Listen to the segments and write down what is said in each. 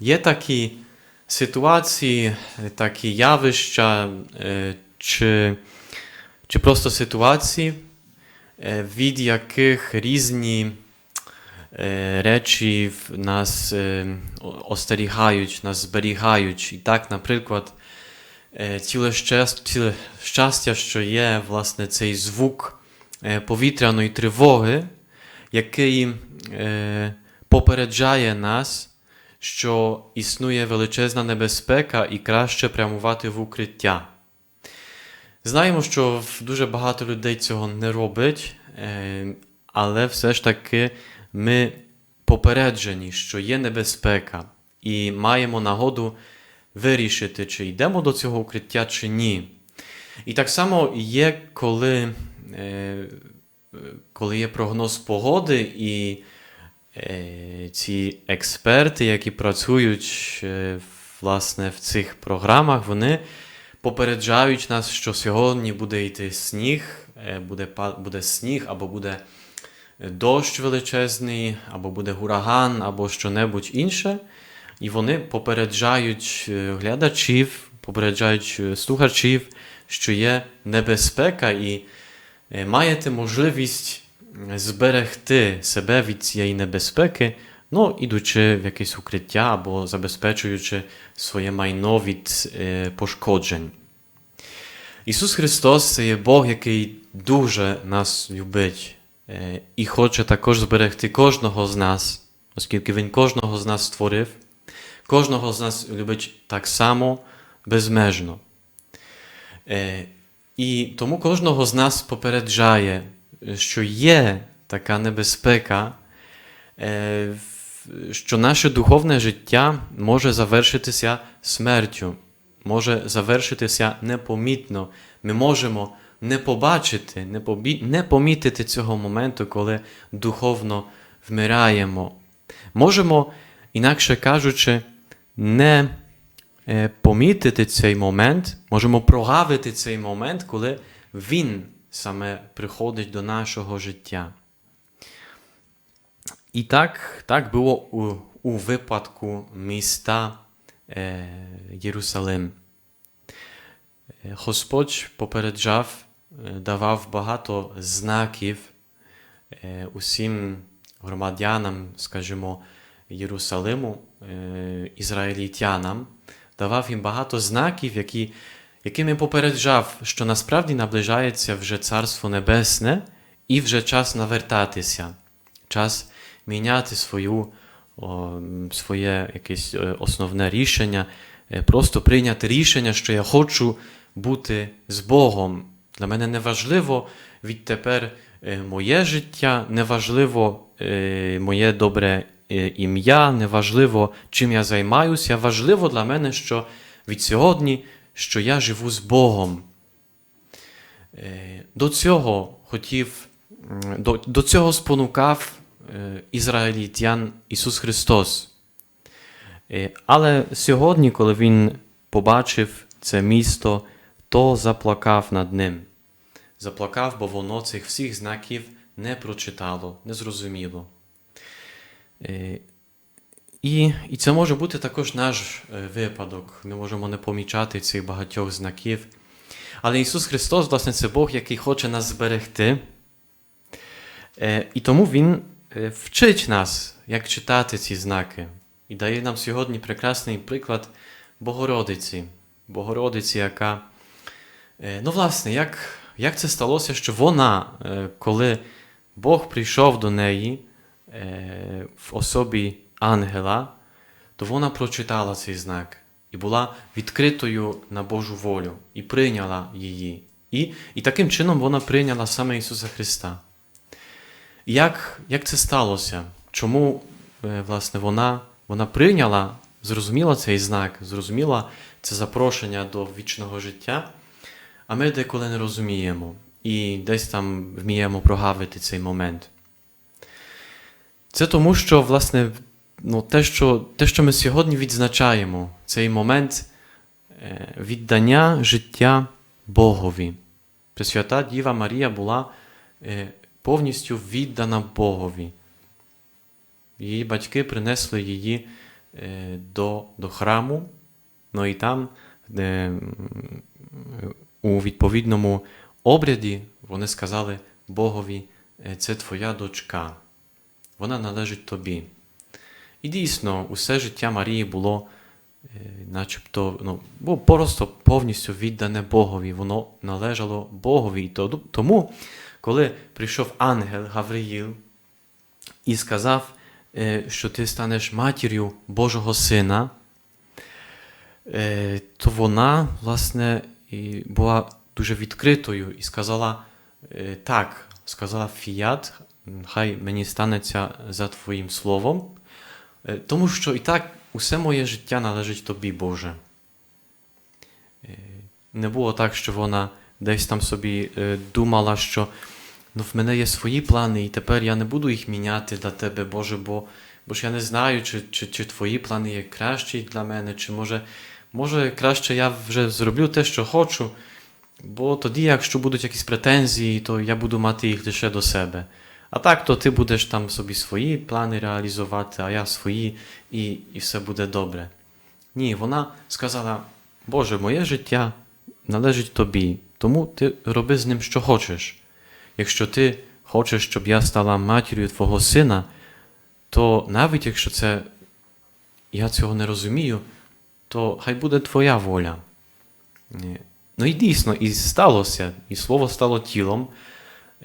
є такі ситуації, такі явища, е, чи, чи просто ситуації, е, від яких різні е, речі нас остерігають, нас зберігають. І так, наприклад, ціле щастя, ціле щастя, що є власне цей звук повітряної тривоги, який попереджає нас, що існує величезна небезпека і краще прямувати в укриття. Знаємо, що дуже багато людей цього не робить, е, але все ж таки ми попереджені, що є небезпека, і маємо нагоду вирішити, чи йдемо до цього укриття, чи ні. І так само є, коли, е, коли є прогноз погоди, і ці експерти, які працюють е, власне в цих програмах, вони попереджають нас, що сьогодні буде йти сніг, е, буде, буде сніг, або буде дощ величезний, або буде гураган, або що-небудь інше. І вони попереджають е, глядачів, попереджають е, слухачів, що є небезпека, і е, маєте можливість зберегти себе від цієї небезпеки, ну, ідучи в якесь укриття або забезпечуючи своє майно від пошкоджень. Ісус Христос це є Бог, який дуже нас любить і хоче також зберегти кожного з нас, оскільки Він кожного з нас створив, кожного з нас любить так само безмежно. І тому кожного з нас попереджає, що є така небезпека, е, що наше духовне життя може завершитися смертю, може завершитися непомітно. Ми можемо не побачити, не, помітити цього моменту, коли духовно вмираємо. Можемо, інакше кажучи, не е, помітити цей момент, можемо прогавити цей момент, коли він саме приходить до нашого життя. І так, так було у, у випадку міста е, Єрусалим. Е, Господь попереджав, е, давав багато знаків е, усім громадянам, скажімо, Єрусалиму, е, ізраїлітянам, давав їм багато знаків, які, якими попереджав, що насправді наближається вже Царство Небесне і вже час навертатися, час міняти свою, о, своє якесь е, основне рішення, е, просто прийняти рішення, що я хочу бути з Богом. Для мене не важливо відтепер е, моє життя, не важливо моє добре ім'я, не важливо, чим я займаюся. Важливо для мене, що від сьогодні, що я живу з Богом. Е, До цього хотів, до, до цього спонукав е, ізраїлітян Ісус Христос. Е, Але сьогодні, коли Він побачив це місто, то заплакав над ним. Заплакав, бо воно цих всіх знаків не прочитало, не зрозуміло. І, і це може бути також наш е, випадок. Ми можемо не помічати цих багатьох знаків. Але Ісус Христос, власне, це Бог, який хоче нас зберегти. Е, І тому Він е, вчить нас, як читати ці знаки. І дає нам сьогодні прекрасний приклад Богородиці. Богородиці, яка. Ну, власне, як, як це сталося, що вона, коли Бог прийшов до неї в особі ангела, то вона прочитала цей знак і була відкритою на Божу волю і прийняла її. І, і таким чином вона прийняла саме Ісуса Христа. Як, як це сталося? Чому е, власне, вона, вона прийняла, зрозуміла цей знак, зрозуміла це запрошення до вічного життя, а ми деколи не розуміємо і десь там вміємо прогавити цей момент. Це тому, що, власне, ну, те, що, те, що ми сьогодні відзначаємо, цей момент е, віддання життя Богові. Пресвята Діва Марія була е, повністю віддана Богові. Її батьки принесли її е, до, до храму, ну і там, де у відповідному обряді вони сказали Богові, «Е, це твоя дочка, вона належить тобі. І дійсно, усе життя Марії було е, начебто ну, було просто повністю віддане Богові. Воно належало Богові. Тому, коли прийшов ангел Гавриїл і сказав, е, що ти станеш матір'ю Божого Сина, е, то вона, власне, була дуже відкритою і сказала так, сказала Фіят, хай мені станеться за Твоїм словом, тому що і так усе моє життя належить тобі, Боже. Не було так, що вона десь там собі думала, що ну, в мене є свої плани, і тепер я не буду їх міняти для тебе, Боже, бо, бо ж я не знаю, чи, чи, чи твої плани є кращі для мене, чи може, може краще я вже зроблю те, що хочу, бо тоді, якщо будуть якісь претензії, то я буду мати їх лише до себе. А так, то ти будеш там собі свої плани реалізувати, а я свої, і, і все буде добре. Ні, вона сказала: Боже, моє життя належить тобі, тому ти роби з ним, що хочеш. Якщо ти хочеш, щоб я стала матір'ю твого сина, то навіть якщо це я цього не розумію, то хай буде твоя воля. Ну і дійсно, і сталося, і слово стало тілом.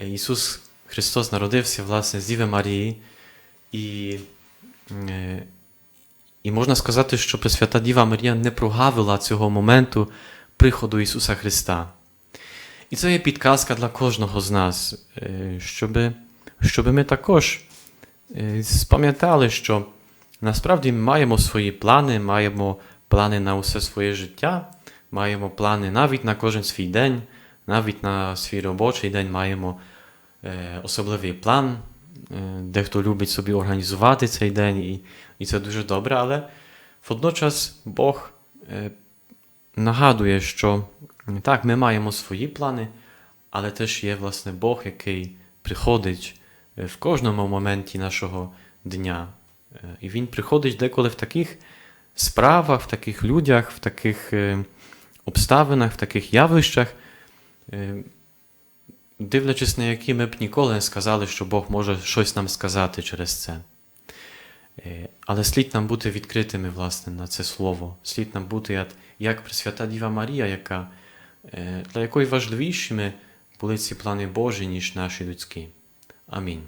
Ісус Христос народився, власне, з Діви Марії, і, е, і можна сказати, що Пресвята Діва Марія не прогавила цього моменту приходу Ісуса Христа. І це є підказка для кожного з нас, е, щоб, щоб ми також е, спам'ятали, що насправді ми маємо свої плани, маємо плани на усе своє життя, маємо плани навіть на кожен свій день, навіть на свій робочий день маємо особливий план. Е, Дехто любить собі організувати цей день, і, і це дуже добре, але водночас Бог е, нагадує, що так, ми маємо свої плани, але теж є власне Бог, який приходить е, в кожному моменті нашого дня. Е, І Він приходить деколи в таких справах, в таких людях, в таких е, обставинах, в таких явищах, е, дивлячись на які ми б ніколи не сказали, що Бог може щось нам сказати через це. Е, Але слід нам бути відкритими, власне, на це слово. Слід нам бути як, Пресвята Діва Марія, яка, е, для якої важливішими були ці плани Божі, ніж наші людські. Амінь.